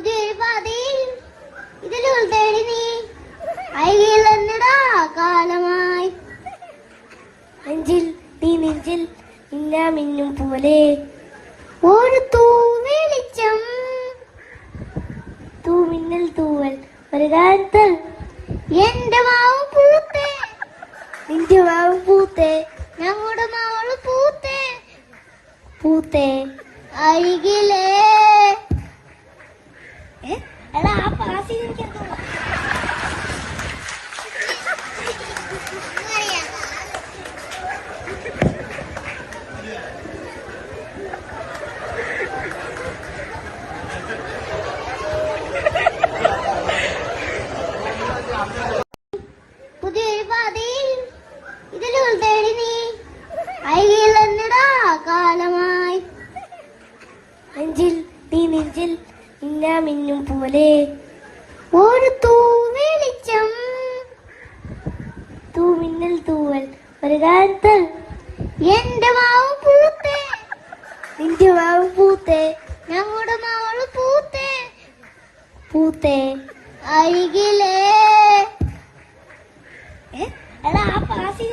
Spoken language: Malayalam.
പുതിയൊരു പാതയിൽ നീ കാലമായി. നെഞ്ചിൽ നീ പോലെ. ഒരു തൂവൽ ഒരു കാലത്ത്. എന്റെ മാവ് പൂത്തേ. നിന്റെ മാവ് പൂത്തേ. ഞങ്ങളുടെ മാവൾ പൂത്തേ. പൂത്തേ. അരികിലേ കാലമായി നെഞ്ചിൽ നീ നെഞ്ചിൽ ഇന്നാ മിന്നും പോലെ. ഒരു തൂ വെളിച്ചം തൂ മിന്നൽ തൂവൽ ഒരു കാലത്ത് എന്റെ മാവ് പൂത്തേ. നിന്റെ മാവ് പൂത്തേ ഞങ്ങളുടെ മാവ് പൂത്തേ. പൂത്തേ അരികിലേ. എടാ ആ പാസി